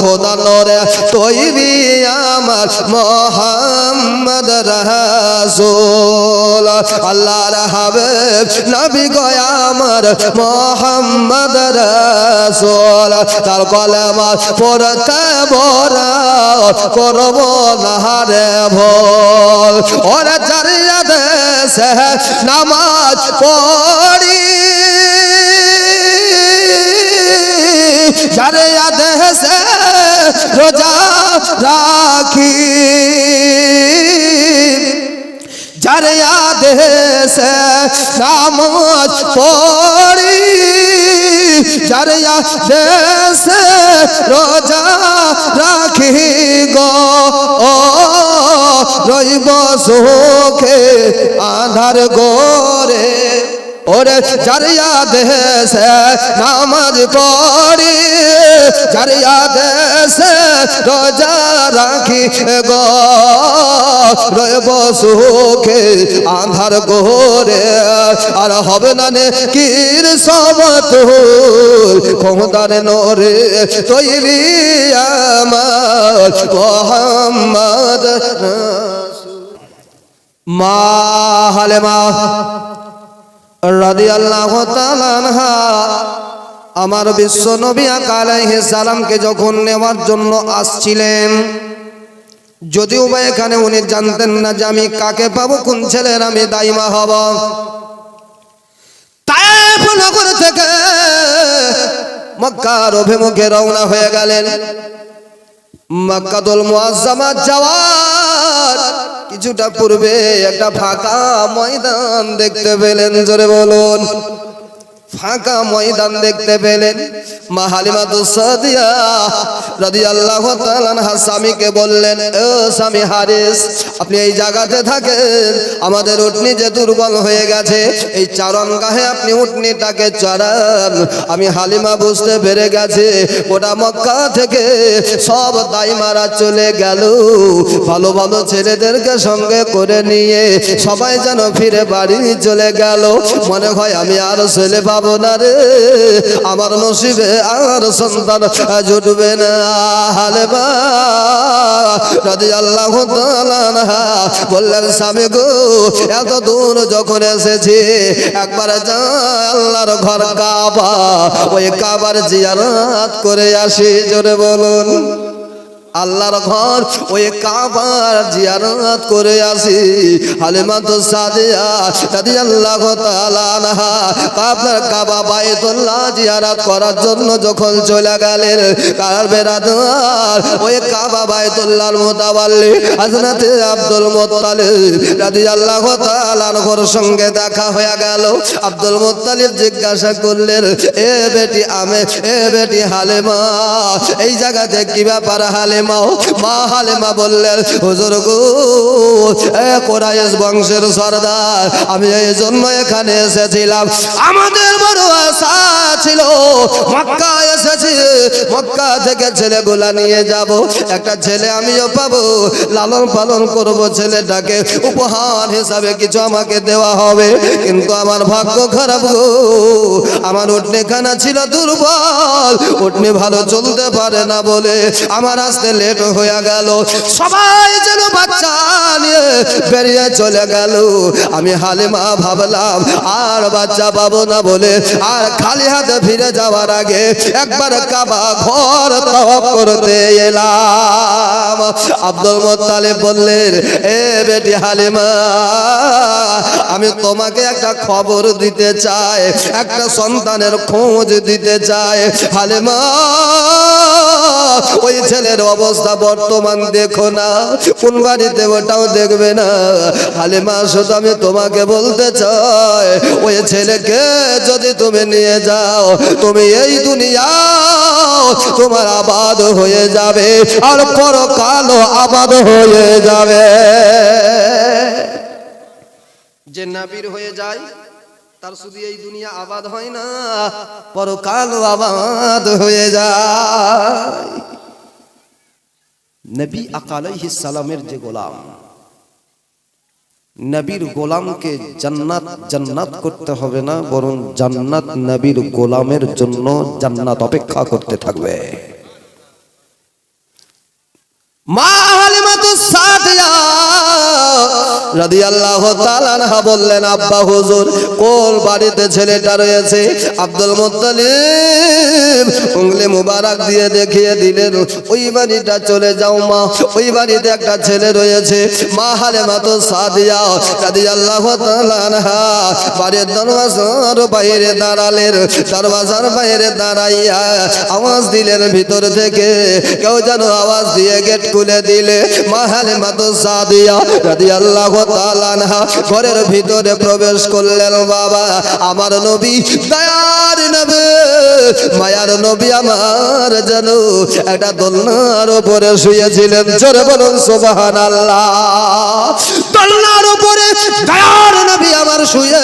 খোদা নরে তৈরি আমার মোহাম্মদ রাসূল। আল্লাহর হাবিব, নবী গো আমার মোহাম্মদ রাসূল। তার পড়তে করব না রে ভোল। ওরে চারিয়া দেশে নামাজ পড়ি। যারে আদেশে রোজা রাখি। যারে আদেশে নামাজ পড়ি, যারে আদেশে রোজা রাখি গো। ও, রইব সুখে আধার গোরে ওরে জারিয়া দেশে নামাজ পড়ি। জারিয়া দেশে রোজা রাখি গো। রইব সুখে আধার গোরে আর হবে না নে কির সমতুল ক্ষমতার নরে তৈরি আমার মোহাম্মদ। মা হালেমা তাআলা আনহা, আমার বিশ্ব নবী আলাইহিস সালামকে যখন নেওয়ার জন্য আসছিলেন, যদিও বা এখানে উনি জানতেন না যে আমি কাকে পাবো, কোন ছেলের আমি দাইমা হব। থেকে মক্কার অভিমুখে রওনা হয়ে গেলেন। মক্কাতুল মুআজ্জামাত যাওয়ার কিছুটা পূর্বে একটা ফাঁকা ময়দান দেখতে পেলেন, জোরে বলুন। ফাঁকা ময়দান দেখতে পেলেন মা হালিমা দুসাদিয়া। তাআলা আনহা স্বামীকে বললেন ও স্বামী হারিস, আপনি এই জায়গাতে থাকেন। আমাদের উটনি যে দুর্বল হয়ে গেছে, এই আপনি উটনিটাকে চড়ান। আমি হালিমা বুঝতে পেরে গেছে ওটা মক্কা থেকে সব দাইমারা চলে গেল। ভালো ভালো ছেলেদেরকে সঙ্গে করে নিয়ে সবাই যেন ফিরে বাড়ি চলে গেল। মনে হয় আমি আর ছেলে পাবো না রে। আমার নসিবে আর সন্তান জুটবে না। বললেন, স্বামী গো, এত দূর যখন এসেছি, একবার যা আল্লাহর ঘর কাবা, ওই কাবার জিয়ারাত করে আসি, জোরে বলুন। আল্লাহর ঘর, ওই কাবার জিয়ারত করে আসি। হালিমা তো সাদিয়া দাদি আল্লাহ কাবার কাবা বাইতুল্লাহ জিয়ারত করার জন্য যখন চলে গেলেন কার বেরাদার, ওই কাবা বাইতুল্লাহর মোতাবাল্লি হযরতে আব্দুল মুত্তালিব দাদি আল্লাহ ঘর সঙ্গে দেখা হয়ে গেল। আব্দুল মুত্তালিব জিজ্ঞাসা করলেন, এ বেটি আমে এ বেটি হালেমা, এই জায়গাতে কি ব্যাপার হালেমা মা হালেমা বললেন, হুজুর গো কোরাইশ বংশের সর্দার, আমি এই জন্য এখানে এসেছিলাম। আমাদের বড় আশা ছিল, মক্কা এসেছি, মক্কা থেকে ছেলেগুলা নিয়ে যাব। একটা ছেলে আমিও পাবো, লালন পালন করব ছেলেটাকে। উপহার হিসাবে কিছু আমাকে দেওয়া হবে। কিন্তু আমার ভাগ্য খারাপ গো, আমার উঠনেখানা ছিল দুর্বল, উঠনি ভালো চলতে পারে না বলে আমার আসতে লেট হয়ে গেল। সবাই যেন বাচ্চা নিয়ে বেরিয়ে চলে গেল। আমি হালিমা ভাবলাম, আর বাচ্চা পাবো না বলে। আর খালি হাতে ফিরে যাওয়ার আগে একবার কাবা ঘর করতে এলাম। আব্দুল মোত্তালিব বললেন, এ বেটি হালিমা, আমি তোমাকে একটা খবর দিতে চাই, একটা সন্তানের খোঁজ দিতে চাই। হালিমা ওই ছেলের অবস্থা বর্তমান দেখো না। কোন বাড়িতে ওটাও দেখবে না। হালিমা, শুধু আমি তোমাকে বলতে চাই, ওই ছেলেকে যদি তুমি নিয়ে যাও, তুমি এই দুনিয়া তোমার আবাদ হয়ে যাবে আর পরকাল আবাদ হয়ে যাবে। যে নাবির হয়ে যায়, তার শুধু এই দুনিয়া আবাদ হয় না পরকাল আবাদ হয়ে যায়। নবী আকালাইহি সালামের যে গোলাম, নবীর গোলামকে জান্নাত জান্নাত করতে হবে না, বরং জান্নাত নবীর গোলামের জন্য জান্নাত অপেক্ষা করতে থাকবে। মা হালিমাতু সাদিয়া রাদিয়াল্লাহু তাআলা আনহা বললেন, আব্বা হুজুর, কোন বাড়িতে ছেলেটা রয়েছে? আব্দুল মুত্তালিব উংলি মুবারক দিয়ে দেখিয়ে দিলেন, ওই বাড়িটা চলে যাও মা, ওই বাড়িতে একটা ছেলে রয়েছে, মা হালিমাতু সাদিয়া রাদিয়াল্লাহু তাআলা আনহা বাড়ির দরওয়াজার বাইরে দাঁড়ালেন, দরওয়াজার বাইরে দাঁড়াইয়া আওয়াজ দিলেন ভিতর থেকে, কেউ যেন আওয়াজ দিয়ে গেট খুলে দিলে মাহালে মাতো সাদিয়া রাদিয়াল্লাহু তাআলা ঘরের ভিতরে প্রবেশ করলেন, বাবা, আমার নবী, দয়ার নবী, মায়ার নবী আমার যেন একটা দোলনার উপরে শুয়েছিলেন। জোরে বলুন, সুবহানাল্লাহ। দোলনার উপরে দয়ার নবী আমার শুয়ে।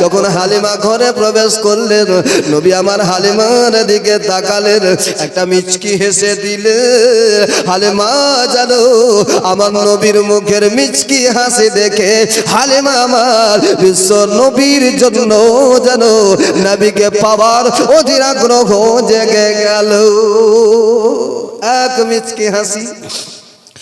যখন হালিমা ঘরে প্রবেশ করলেন, নবী আমার হালিমার দিকে তাকালেন, একটা মিচকি হেসে দিলে, হালিমা, জানো, আমার নবীর মুখের মিচকি হাসি দেখে হালিমা আমার বিশ্ব নবীর জন্য যেন নবীকে পাওয়ার অধীর আগ্রহ জেগে গেল। এক মিচকে হাসি।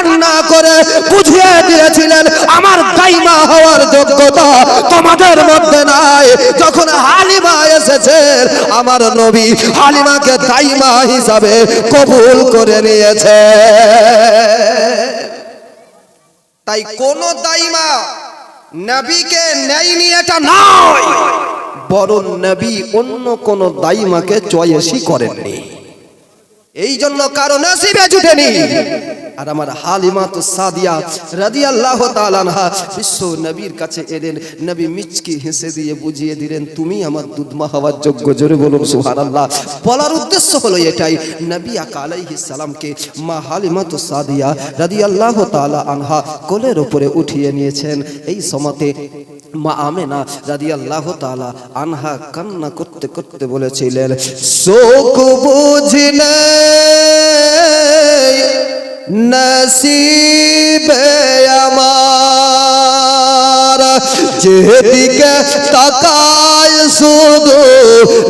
কান্না করে বুঝিয়ে দিয়েছিলেন, আমার দাইমা হওয়ার যোগ্যতা তোমাদের মধ্যে নাই। যখন হালিমা এসেছেন আমার নবী হালিমাকে দাইমা হিসাবে কবুল করে নিয়েছে। তাই কোন দাইমা নবীকে নেয়নি এটা নয়, বরং নবী অন্য কোন দাইমাকে চয়েসই করেননি। এই জন্য কারও নসিবে জুটেনি। আর আমার হালিমা তো সাদিয়া রাদিয়াল্লাহু তাআলা আনহা বিশ্ব নবীর কাছে এলেন, নবী মিচকি হেসে দিয়ে বুঝিয়ে দিলেন, তুমি আমার দুধমা হওয়ার যোগ্য। জোরে বলুন, সুবহানাল্লাহ। বলার উদ্দেশ্য হলো এটাই, নবী আকা আলাইহিস সালামকে মা হালিমা তো সাদিয়া রাদিয়াল্লাহু তাআলা আনহা কোলের উপরে উঠিয়ে নিয়েছেন। এই সময়তে মা আমেনা রাদিয়াল্লাহু তাআলা আনহা কান্না করতে করতে বলেছিলেন শোক বুঝলে নসিবে আমার, যেদিকে তাকায় শুধু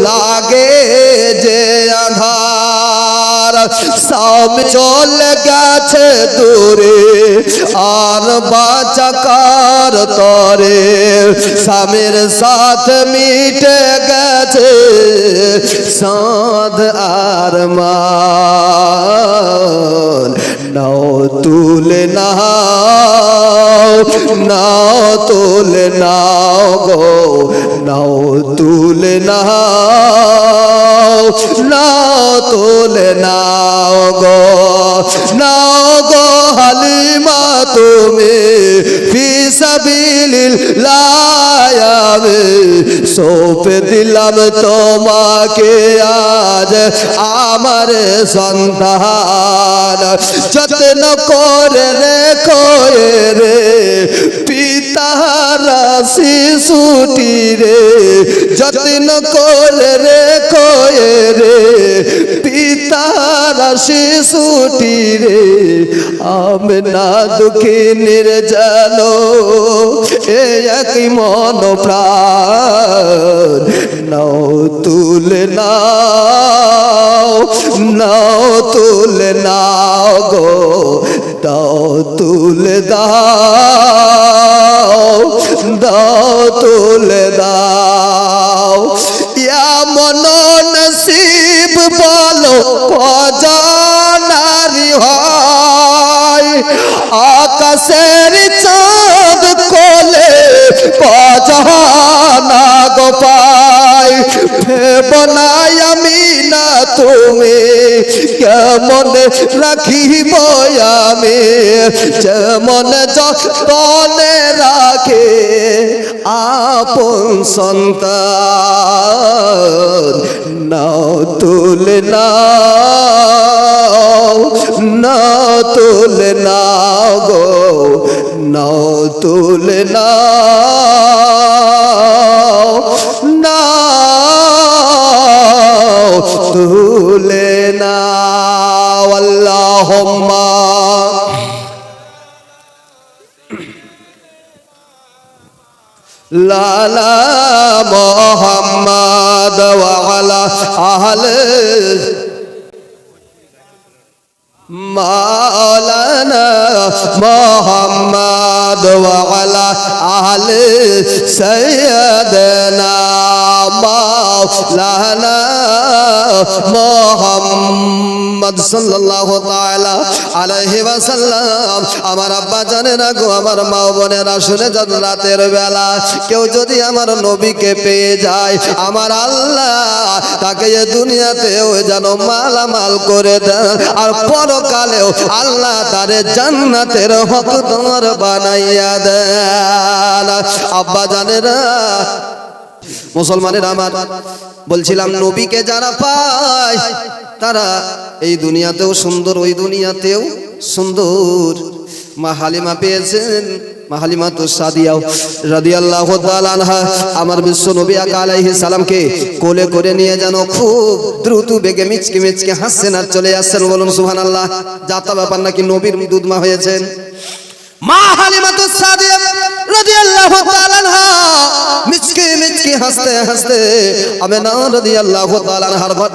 লাগে যে আধার। সাম চলে গেছে দূরে, আর বাচাকার তরে? স্বামীর সাথ মিটে গেছে, সাধ আর মান। নাও, তুলে নাও নাও, তুলে নাও গো। নাও, তুলে নাও নাও, তুলে নাও গো। নাও গো হালিমা, তুমি ফি সাবিলিল্লাহ সৌঁপে দিলাম তোমাকে আজ আমার সন্তান। যত্ন করে রেখো রে পিতারা শিশুটি রে যত্ন করে রেখো এ রে পিতারা শিশুটি রে আমি না দুঃখী নির্জনো এ একই মন প্রাণ নাও তুলে নাও নাও তুলে নাও গো। দাও তুলে দাও দাও তুলে দাও। ইয়া মন নসিব বলো কজনারি হয়। আকাশের চাঁদ তুমি কেমন রাখিব আমি? যেমন যতনে রাখে আপন সন্তান। নাও তুলে নাও তুলে নাও গো, নাও তুলে নাও তুলে নাও আল্লাহুম্মা লালা মোহাম্মদ ওয়ালা আহলে মাওলানা মোহাম্মদ ওয়ালা আহলে সৈয়দনা মাওলানা মোহাম্মদ সাল্লাল্লাহু তাআলা আলাইহি ওয়াসাল্লাম। আমার আব্বা জানে না গো, আমার মা বোনেরা শুনে যান রাতের বেলা। কেউ যদি আমার নবীকে পেয়ে যায়, আমার আল্লাহ তাকে এ দুনিয়াতেও যেন মালামাল করে দেন। আর পরকালেও আল্লাহ তারে জান্নাতের হকদার বানাইয়া দেন। আব্বা জানে না মুসলমানের আমার বলছিলাম, নবীকে যারা পায়, তারা এই দুনিয়াতেও সুন্দর, ওই দুনিয়াতেও সুন্দর। মা হালিমা পেয়েছেন, মা হালিমা তো সাদিয়াও রাদিয়াল্লাহু তাআলা আনহা, আমার বিশ্ব নবী আকা সালামকে কোলে করে নিয়ে যেন খুব দ্রুত বেগে মিচকে মিচকে হাসছেন আর চলে আসছেন। বলুন, সুবহানাল্লাহ যাতা ব্যাপার নাকি নবীর দুধমা হয়েছেন? মা হালিমা তো সাদিয়া মিচকে হাসতে হাসতে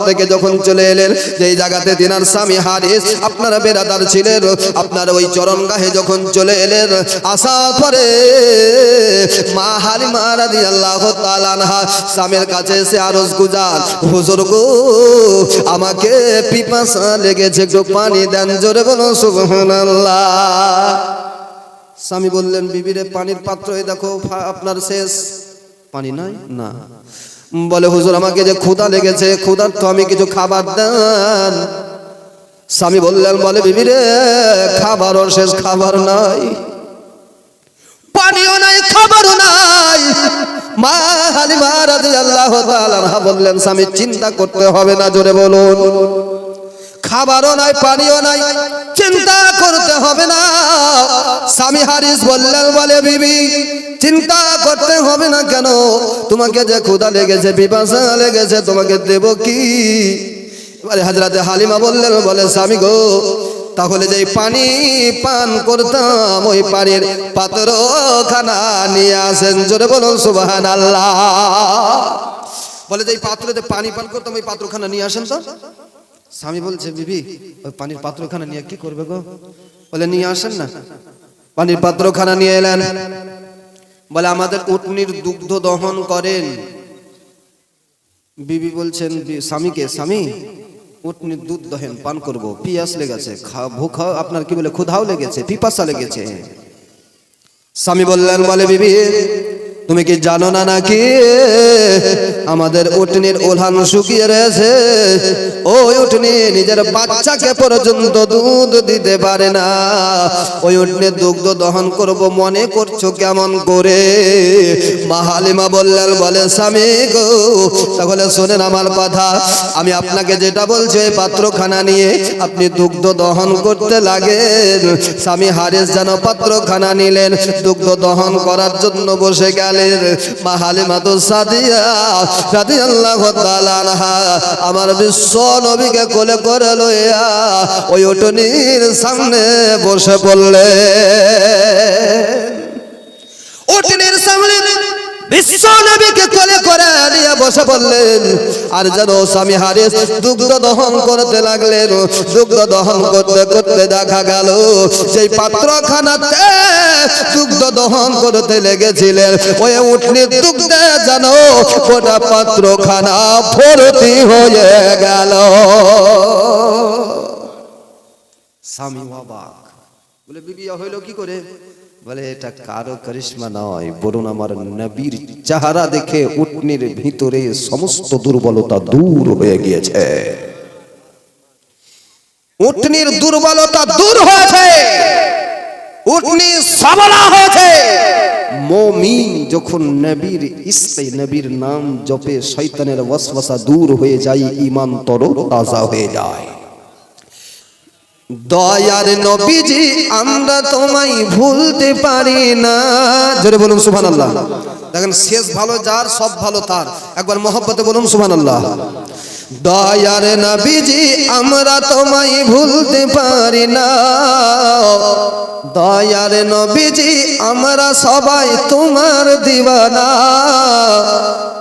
থেকে যখন চলে এলেন জায়গাতে স্বামী হারিস, আপনার বেরাদার ছিলেন, আপনার ওই চরণগাহে যখন চলে এলেন আসার পরে মা হালিমা রাদিয়াল্লাহু তাআলা আনহা স্বামীর কাছে এসে আরজ গুজার, হুজুর গো, আমাকে পিপাসা লেগেছে, একটু পানি দেন জোরে বলো, সুবহানাল্লাহ। স্বামী বললেন, বিবিরে পানির পাত্র, এই দেখো আপনার শেষ। পানি নাই? না। বলে, হুজুর, আমাকে যে ক্ষুধা লেগেছে, ক্ষুধার তো আমি কিছু খাবার দেন। স্বামী বললেন, বলে, বিবিরে, খাবারও শেষ, খাবার নাই। পানিও নাই, খাবারও নাই। মা হালিমা তাআলা আনহা বললেন, স্বামী, চিন্তা করতে হবে না, জোরে বলুন। খাবারও নাই, পানিও নাই। চিন্তা করতে হবে না। স্বামী হারিস বললেন, বলে বিবি, চিন্তা করতে হবে না কেন? তোমাকে যে ক্ষুধা লেগেছে, পিপাসা লেগেছে, তোমাকে দেব কি? এবারে হাজরাতে হালিমা বললেন, বলে, স্বামী গো, তাহলে যে পানি পান করতাম, ওই পানির পাত্র খানা নিয়ে আসেন, জোরে বলুন সুবাহান আল্লাহ বলে যে পাত্রতে পানি পান করতাম, ওই পাত্রখানা নিয়ে আসেন তো? স্বামী বলছে, বিবি, ওই পানির পাত্রখানা নিয়ে কি করবে গো? বলে, নিয়ে আসেন না। পানির পাত্রখানা নিয়ে এলেন। বলে, আমাদের উটনির দুগ্ধ দহন করেন। বিবি বলছেন স্বামীকে, স্বামী, উটনির দুধ দহেন, পান করব। পিয়াস লেগেছে ভুখ, আপনার কি বলে, ক্ষুধাও লেগেছে, পিপাসা লেগেছে। স্বামী বললেন, বলে, বিবি তুমি কি জানো না নাকি? আমাদের উটনির ওলান শুকিয়ে রয়েছে। ওই উটনি নিজের বাচ্চাকে পর্যন্ত দুধ দিতে পারে না। ওই উটনির দুগ্ধ দহন করব মনে করছ কেমন করে? মাহালিমা বললেন, বলে, স্বামী গো, তাহলে শোনেন আমার কথা। আমি আপনাকে যেটা বলছি, ওই পাত্রখানা নিয়ে আপনি দুগ্ধ দহন করতে লাগেন। স্বামী হারেস যেন পাত্রখানা নিলেন। দুগ্ধ দহন করার জন্য বসে গেলেন মা হালিমা তো সাদিয়া রাদিয়াল্লাহু তাআলা আনহা আমার বিশ্ব নবীকে কোলে করে লইয়া ওই ওটনির সামনে বসে পড়লে ওটনির সামনে বিশ্ব নবীকে কোলে করে নিয়ে বসে পড়লেন আর যেন স্বামী হারিস দুগ্ধ দহন করতে লাগলেন, দুগ্ধ দহন করতে করতে দেখা গেল, সেই পাত্রখানাতে দুগ্ধ দহন করতে লেগেছিলেন। ওই উঠনির দুগ্ধে যেন গোটা পাত্রখানা ভর্তি হয়ে গেল। স্বামী অবাক। বলে বিবি হইল কি করে? বলে, এটা কারও করিশ্মা নয় বরুণ আমার নবীর চেহারা দেখে উটনির ভিতরে সমস্ত দুর্বলতা দূর হয়ে গিয়েছে। উটনির দুর্বলতা দূর হয়েছে। উটনি সবলা হয়েছে। মমিন যখন নবীর ইসকে নবীর নাম জপে, শয়তানের ওয়াসওয়াসা দূর হয়ে যায়, ঈমান তর তাজা হয়ে যায়। দয়ার নবীজি, আমরা তোমায় ভুলতে পারি না। জোরে বলুন সুবহান আল্লাহ দেখেন, শেষ ভালো যার, সব ভালো তার। একবার মহব্বতে বলুন সুবহান আল্লাহ দয়ার নবীজি, আমরা তোমায় ভুলতে পারি না। দয়ার নবীজি, আমরা সবাই তোমার দিবানা।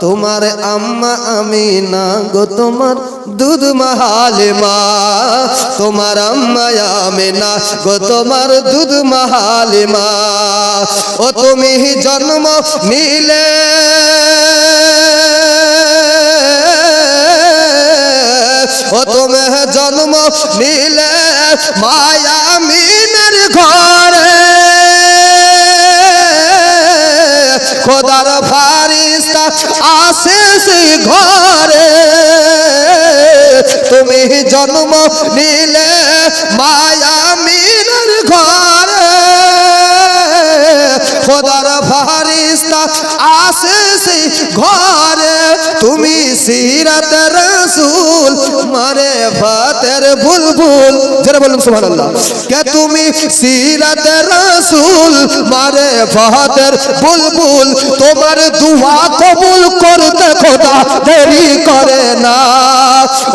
তোমার আম্মা আমি না গো, তোমার দুধ মাহালে মা, তোমার আম্মা আমি না গো তোমার দুধ মাহালে মা। ও তুমি জন্ম নিলে, ও তুমি জন্ম নিলে মায়া মিনের ঘরে। খোদার ফারিস্তা আসে সেই ঘরে। তুমি জন্ম নিলে মায়া মিনের ঘরে। খোদার ফারিস্তা আসে ঘরে। তুমি সিরাত রসুল, মারে ফাতের বুলবুল। যারা বলুন, সুবহানাল্লাহ। কে তুমি সিরাত রসুল, মারে ফাতের বুলবুল। তোমার দুয়া কবুল করতে খোদা দেরি করে না।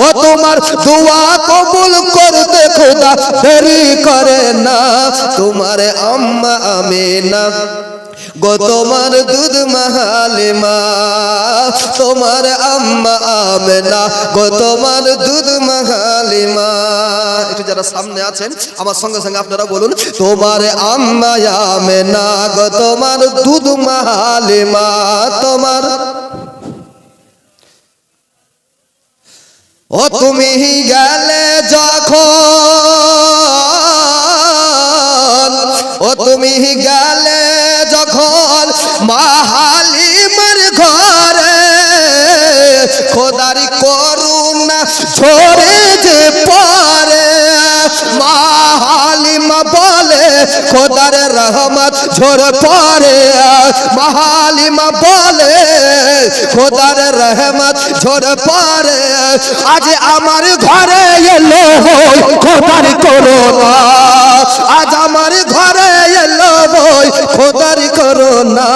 ও তোমার দুয়া কবুল করতে খোদা, দেরি করে না। তোমার আম্মা আমিনা, গো তোমার দুধ মাহালিমা। তোমার আম্মা আমেনা, গো তোমার দুধ মাহালিমা। একটু যারা সামনে আছেন, আমার সঙ্গে সঙ্গে আপনারা বলুন, তোমার আম্মা আমেনা, গো তোমার দুধ মাহালিমা। তোমার ও তুমি গেলে যখন ও তুমি খোদার রহমত ঝোর পরে মহালিমা বলে। খোদার রহমত ঝোর পরে আজ আমার ঘরে এলো খোদার করোনা আজ আমার ঘরে খোদার করোনা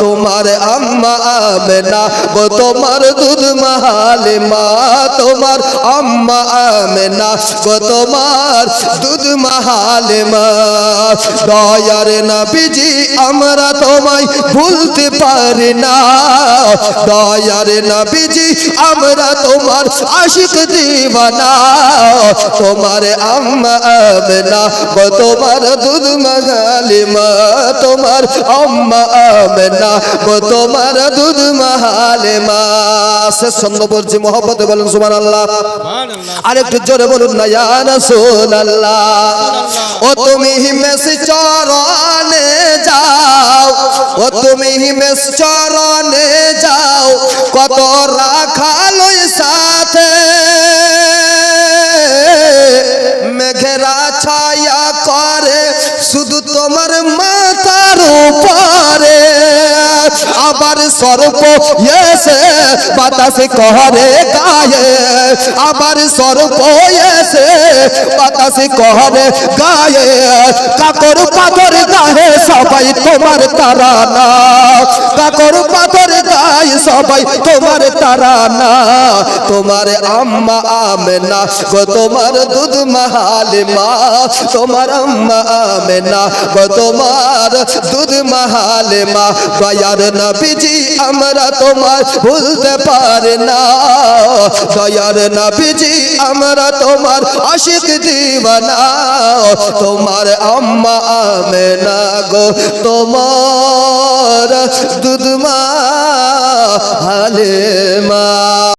তোমার আম্মা আমেনা গো, তোমার দুধ মাহালে মা তোমার আম্মা আমেনা গো, তোমার দুধ মাহালে মা দয়ার নবীজি, আমরা তোমায় ভুলতে পারি না। দয়ার নবীজি, আমরা তোমার আশিক দিবানা। তোমার আম্মা আমেনা গো, তোমার দুধ মাহালে মা তোমার আম্মা আমেনা গো তোমার দুধ মাহালে মা শেষ ছন্দ বলছি মহব্বতে বলুন সুবহানাল্লাহ। আরেকটু জোরে বলুন না ইয়া রাসূলুল্লাহ। ও তুমি হিমেশ চরণে যাও ও তুমি হিমেশ চরণে যাও। কত রাখালই সাথে আবার সর্প এসে বাতাসে কহরে গায়ে। আবার সর্প এসে বাতাসে কহরে গায়ে। কাকর পাথর গায়ে সবাই তোমার তারা না কাকর পাথর গায়ে সবাই তোমার তারা না তোমার আম্মা আমেনা গো, তোমার দুধ মাহালে মা তোমার আম্মা আমেনা গো, তোমার দুধ মাহালে মা দয়ার নবীজি আমরা তোমার ভুলতে পারে না। দয়ার নবীজি, আমরা তোমার আশিক দিবানা। তোমার আম্মা আমেনা গো, তোমার দুধমা হালে মা